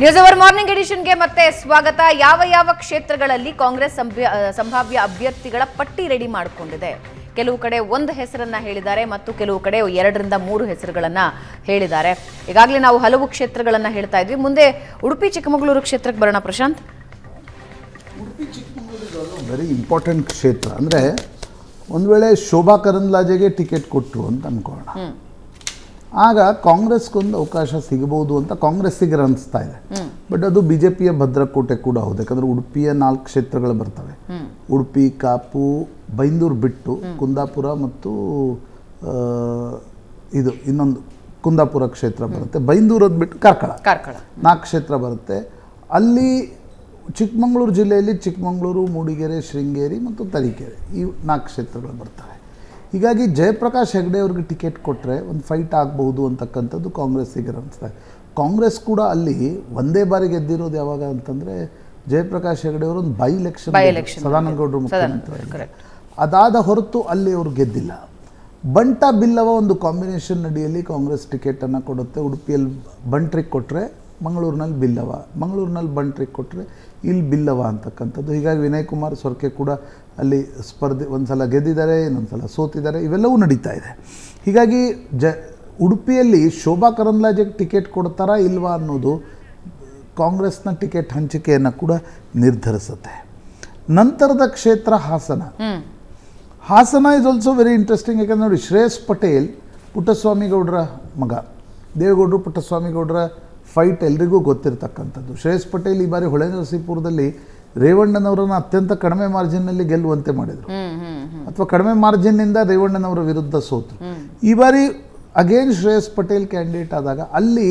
News hour morning ಎಡಿಷನ್ಗೆ ಮತ್ತೆ ಸ್ವಾಗತ. ಯಾವ ಯಾವ ಕ್ಷೇತ್ರಗಳಲ್ಲಿ ಕಾಂಗ್ರೆಸ್ ಸಂಭಾವ್ಯ ಅಭ್ಯರ್ಥಿಗಳ ಪಟ್ಟಿ ರೆಡಿ ಮಾಡಿಕೊಂಡಿದೆ? ಕೆಲವು ಕಡೆ ಒಂದು ಹೆಸರನ್ನ ಹೇಳಿದ್ದಾರೆ ಮತ್ತು ಕೆಲವು ಕಡೆ ಎರಡರಿಂದ ಮೂರು ಹೆಸರುಗಳನ್ನ ಹೇಳಿದ್ದಾರೆ. ಈಗಾಗಲೇ ನಾವು ಹಲವು ಕ್ಷೇತ್ರಗಳನ್ನ ಹೇಳ್ತಾ ಇದ್ವಿ. ಮುಂದೆ ಉಡುಪಿ ಚಿಕ್ಕಮಗಳೂರು ಕ್ಷೇತ್ರಕ್ಕೆ ಬರೋಣ ಪ್ರಶಾಂತ್. ವೆರಿ ಇಂಪಾರ್ಟೆಂಟ್ ಕ್ಷೇತ್ರ. ಅಂದರೆ ಒಂದು ವೇಳೆ ಶೋಭಾ ಕರಂದ್ಲಾಜೆಗೆ ಟಿಕೆಟ್ ಕೊಟ್ಟರು ಅಂತ ಅನ್ಕೋಣ ಆಗ ಕಾಂಗ್ರೆಸ್ಗೊಂದು ಅವಕಾಶ ಸಿಗಬಹುದು ಅಂತ ಕಾಂಗ್ರೆಸ್ಸಿಗೆ ಅನಿಸ್ತಾ ಇದೆ. ಬಟ್ ಅದು ಬಿ ಜೆ ಪಿಯ ಭದ್ರಕೋಟೆ ಕೂಡ ಹೌದು. ಯಾಕಂದ್ರೆ ಉಡುಪಿಯ ನಾಲ್ಕು ಕ್ಷೇತ್ರಗಳು ಬರ್ತವೆ. ಉಡುಪಿ ಕಾಪು ಬೈಂದೂರು ಬಿಟ್ಟು ಕುಂದಾಪುರ ಮತ್ತು ಇದು ಇನ್ನೊಂದು ಕುಂದಾಪುರ ಕ್ಷೇತ್ರ ಬರುತ್ತೆ. ಬೈಂದೂರದ್ದು ಬಿಟ್ಟು ಕಾರ್ಕಳ. ಕಾರ್ಕಳ. ನಾಲ್ಕು ಕ್ಷೇತ್ರ ಬರುತ್ತೆ. ಅಲ್ಲಿ ಚಿಕ್ಕಮಗಳೂರು ಜಿಲ್ಲೆಯಲ್ಲಿ ಚಿಕ್ಕಮಗಳೂರು ಮೂಡಿಗೆರೆ ಶೃಂಗೇರಿ ಮತ್ತು ತರೀಕೆರೆ ಈ ನಾಲ್ಕು ಕ್ಷೇತ್ರಗಳು ಬರ್ತವೆ. ಹೀಗಾಗಿ ಜಯಪ್ರಕಾಶ್ ಹೆಗ್ಡೆ ಅವ್ರಿಗೆ ಟಿಕೆಟ್ ಕೊಟ್ಟರೆ ಒಂದು ಫೈಟ್ ಆಗಬಹುದು ಅಂತಕ್ಕಂಥದ್ದು ಕಾಂಗ್ರೆಸ್ಸಿಗೆ ಅನಿಸ್ತದೆ ಕಾಂಗ್ರೆಸ್ ಕೂಡ ಅಲ್ಲಿ ಒಂದೇ ಬಾರಿ ಗೆದ್ದಿರೋದು ಯಾವಾಗ ಅಂತಂದರೆ ಜಯಪ್ರಕಾಶ್ ಹೆಗ್ಡೆ ಅವರು ಒಂದು ಬೈ ಎಲೆಕ್ಷನ್ ಸದಾನಂದ ಗೌಡರು ಮುಖ್ಯಮಂತ್ರಿ ಅದಾದ ಹೊರತು ಅಲ್ಲಿ ಅವರು ಗೆದ್ದಿಲ್ಲ. ಬಂಟ ಬಿಲ್ಲವ ಒಂದು ಕಾಂಬಿನೇಷನ್ ಅಡಿಯಲ್ಲಿ ಕಾಂಗ್ರೆಸ್ ಟಿಕೆಟನ್ನು ಕೊಡುತ್ತೆ. ಉಡುಪಿಯಲ್ಲಿ ಬಂಟ್ರಿಗೆ ಕೊಟ್ಟರೆ ಮಂಗಳೂರಿನಲ್ಲಿ ಬಿಲ್ಲವ. ಮಂಗಳೂರಿನಲ್ಲಿ ಬಂಟ್ರಿ ಕೊಟ್ಟರೆ ಇಲ್ಲಿ ಬಿಲ್ಲವ ಅಂತಕ್ಕಂಥದ್ದು. ಹೀಗಾಗಿ ವಿನಯ್ ಕುಮಾರ್ ಸೊರ್ಕೆ ಕೂಡ ಅಲ್ಲಿ ಸ್ಪರ್ಧೆ ಒಂದು ಸಲ ಗೆದ್ದಿದ್ದಾರೆ ಇನ್ನೊಂದು ಸಲ ಸೋತಿದ್ದಾರೆ ಇವೆಲ್ಲವೂ ನಡೀತಾ ಇದೆ. ಹೀಗಾಗಿ ಜ ಉಡುಪಿಯಲ್ಲಿ ಶೋಭಾ ಕರಂದ್ಲಾಜೆಗೆ ಟಿಕೆಟ್ ಕೊಡ್ತಾರಾ ಇಲ್ವಾ ಅನ್ನೋದು ಕಾಂಗ್ರೆಸ್ನ ಟಿಕೆಟ್ ಹಂಚಿಕೆಯನ್ನು ಕೂಡ ನಿರ್ಧರಿಸುತ್ತೆ. ನಂತರದ ಕ್ಷೇತ್ರ Hassan. Hassan is also very interesting ಯಾಕಂದ್ರೆ ನೋಡಿ ಶ್ರೇಯಸ್ ಪಟೇಲ್ ಪುಟ್ಟಸ್ವಾಮಿಗೌಡರ ಮಗ ದೇವೇಗೌಡರು ಪುಟ್ಟಸ್ವಾಮಿ ಗೌಡರ ಫೈಟ್ ಎಲ್ರಿಗೂ ಗೊತ್ತಿರತಕ್ಕಂಥದ್ದು. ಶ್ರೇಯಸ್ ಪಟೇಲ್ ಈ ಬಾರಿ ಹೊಳೆ ನರಸೀಪುರದಲ್ಲಿ ರೇವಣ್ಣನವರನ್ನು ಅತ್ಯಂತ ಕಡಿಮೆ ಮಾರ್ಜಿನ್ನಲ್ಲಿ ಗೆಲ್ಲುವಂತೆ ಮಾಡಿದರು. ಅಥವಾ ಕಡಿಮೆ ಮಾರ್ಜಿನ್ನಿಂದ ರೇವಣ್ಣನವರ ವಿರುದ್ಧ ಸೋತರು ಈ ಬಾರಿ ಅಗೇನ್ ಶ್ರೇಯಸ್ ಪಟೇಲ್ ಕ್ಯಾಂಡಿಡೇಟ್ ಆದಾಗ ಅಲ್ಲಿ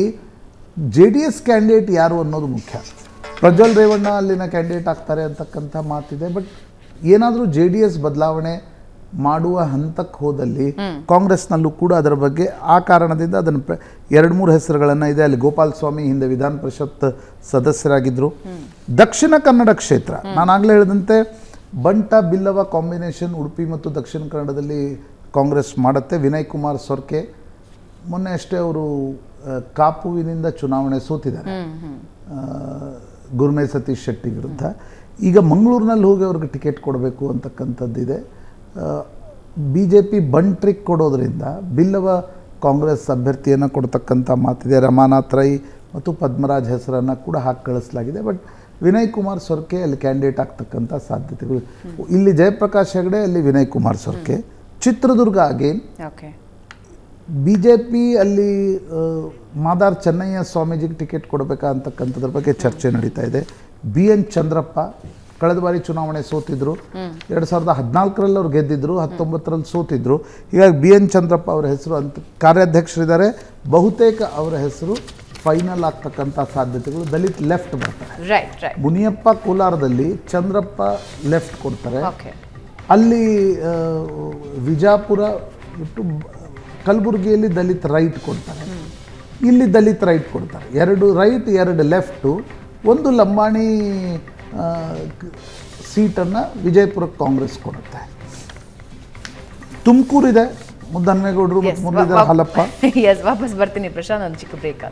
ಜೆ ಡಿ ಎಸ್ ಕ್ಯಾಂಡಿಡೇಟ್ ಯಾರು ಅನ್ನೋದು ಮುಖ್ಯ. ಪ್ರಜ್ವಲ್ ರೇವಣ್ಣ ಅಲ್ಲಿನ ಕ್ಯಾಂಡಿಡೇಟ್ ಆಗ್ತಾರೆ ಅಂತಕ್ಕಂಥ ಮಾತಿದೆ ಬಟ್ ಏನಾದರೂ ಜೆ ಡಿ ಎಸ್ ಬದಲಾವಣೆ ಮಾಡುವ ಹಂತಕ್ಕೆ ಹೋದಲ್ಲಿ ಕಾಂಗ್ರೆಸ್ನಲ್ಲೂ ಕೂಡ ಅದರ ಬಗ್ಗೆ ಆ ಕಾರಣದಿಂದ ಅದನ್ನು ಎರಡು ಮೂರು ಹೆಸರುಗಳನ್ನು ಇದೆ. ಅಲ್ಲಿ ಗೋಪಾಲ್ ಸ್ವಾಮಿ ಹಿಂದೆ ವಿಧಾನ ಪರಿಷತ್ ಸದಸ್ಯರಾಗಿದ್ದರು ದಕ್ಷಿಣ ಕನ್ನಡ ಕ್ಷೇತ್ರ. ನಾನಾಗಲೇ ಹೇಳಿದಂತೆ ಬಂಟ ಬಿಲ್ಲವ ಕಾಂಬಿನೇಷನ್ ಉಡುಪಿ ಮತ್ತು ದಕ್ಷಿಣ ಕನ್ನಡದಲ್ಲಿ ಕಾಂಗ್ರೆಸ್ ಮಾಡುತ್ತೆ. ವಿನಯ್ ಕುಮಾರ್ ಸೊರ್ಕೆ ಮೊನ್ನೆ ಅಷ್ಟೇ ಅವರು ಕಾಪುವಿನಿಂದ ಚುನಾವಣೆ ಸೋತಿದ್ದಾರೆ. ಗುರುಮೇ ಸತೀಶ್ ಶೆಟ್ಟಿ ವಿರುದ್ಧ. ಈಗ ಮಂಗಳೂರಿನಲ್ಲಿ ಹೋಗಿ ಅವ್ರಿಗೆ ಟಿಕೆಟ್ ಕೊಡಬೇಕು ಅಂತಕ್ಕಂಥದ್ದಿದೆ. ಬಿ ಜೆ ಪಿ ಬಂಟ್ರಿಕ್ ಕೊಡೋದ್ರಿಂದ ಬಿಲ್ಲವ ಕಾಂಗ್ರೆಸ್ ಅಭ್ಯರ್ಥಿಯನ್ನು ಕೊಡ್ತಕ್ಕಂಥ ಮಾತಿದೆ. ರಮಾನಾಥ್ ರೈ ಮತ್ತು ಪದ್ಮರಾಜ್ ಹೆಸರನ್ನು ಕೂಡ ಹಾಕಿ ಕಳಿಸಲಾಗಿದೆ. ಬಟ್ ವಿನಯ್ ಕುಮಾರ್ ಸೊರ್ಕೆ ಅಲ್ಲಿ ಕ್ಯಾಂಡಿಡೇಟ್ ಆಗ್ತಕ್ಕಂಥ ಸಾಧ್ಯತೆಗಳು ಇಲ್ಲಿ ಜಯಪ್ರಕಾಶ್ ಹೆಗಡೆ ಅಲ್ಲಿ Vinay Kumar Sorake Chitradurga again okay. B J P ಅಲ್ಲಿ ಮಾದಾರ್ ಚೆನ್ನಯ್ಯ ಸ್ವಾಮೀಜಿಗೆ ಟಿಕೆಟ್ ಕೊಡಬೇಕಾ ಅಂತಕ್ಕಂಥದ್ರ ಬಗ್ಗೆ ಚರ್ಚೆ ನಡೀತಾ ಇದೆ. ಬಿ ಎನ್ ಚಂದ್ರಪ್ಪ ಕಳೆದ ಬಾರಿ ಚುನಾವಣೆ ಸೋತಿದ್ರು. ಎರಡು ಸಾವಿರದ ಹದಿನಾಲ್ಕರಲ್ಲಿ ಅವ್ರು ಗೆದ್ದಿದ್ರು ಹತ್ತೊಂಬತ್ತರಲ್ಲಿ ಸೋತಿದ್ರು. ಹೀಗಾಗಿ ಬಿ ಎನ್ ಚಂದ್ರಪ್ಪ ಅವರ ಹೆಸರು ಅಂತ ಕಾರ್ಯಾಧ್ಯಕ್ಷರಿದ್ದಾರೆ. ಬಹುತೇಕ ಅವರ ಹೆಸರು ಫೈನಲ್ ಆಗ್ತಕ್ಕಂಥ ಸಾಧ್ಯತೆಗಳು ದಲಿತ್ ಲೆಫ್ಟ್ ಬರ್ತಾರೆ. ಮುನಿಯಪ್ಪ ಕೋಲಾರದಲ್ಲಿ ಚಂದ್ರಪ್ಪ ಲೆಫ್ಟ್ ಕೊಡ್ತಾರೆ. ಓಕೆ ಅಲ್ಲಿ ವಿಜಾಪುರ ಬಿಟ್ಟು ಕಲಬುರಗಿಯಲ್ಲಿ ದಲಿತ್ ರೈಟ್ ಕೊಡ್ತಾರೆ. ಇಲ್ಲಿ ದಲಿತ್ ರೈಟ್ ಕೊಡ್ತಾರೆ. ಎರಡು ರೈಟ್ ಎರಡು ಲೆಫ್ಟು ಒಂದು ಲಂಬಾಣಿ ಸೀಟನ್ನು ವಿಜಯಪುರಕ್ಕೆ ಕಾಂಗ್ರೆಸ್ ಕೊಡುತ್ತೆ. ತುಮಕೂರಿದೆ ಮುದ್ದನ್ನೇಗೌಡರು ಮತ್ತು ಮುರಳೀಧರ ಹಾಲಪ್ಪ. ಎಸ್ ವಾಪಸ್ ಬರ್ತೀನಿ ಪ್ರಶಾಂತ್ ಒಂದು ಚಿಕ್ಕ ಬ್ರೇಕ್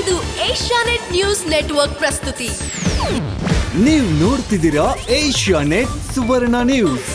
ಇದು ಏಷ್ಯಾನೆಟ್ ನ್ಯೂಸ್ ನೆಟ್ವರ್ಕ್ ಪ್ರಸ್ತುತಿ. ನೀವು ನೋಡ್ತಿದ್ದೀರಾ ಏಷ್ಯಾ ನೆಟ್ ಸುವರ್ಣ ನ್ಯೂಸ್.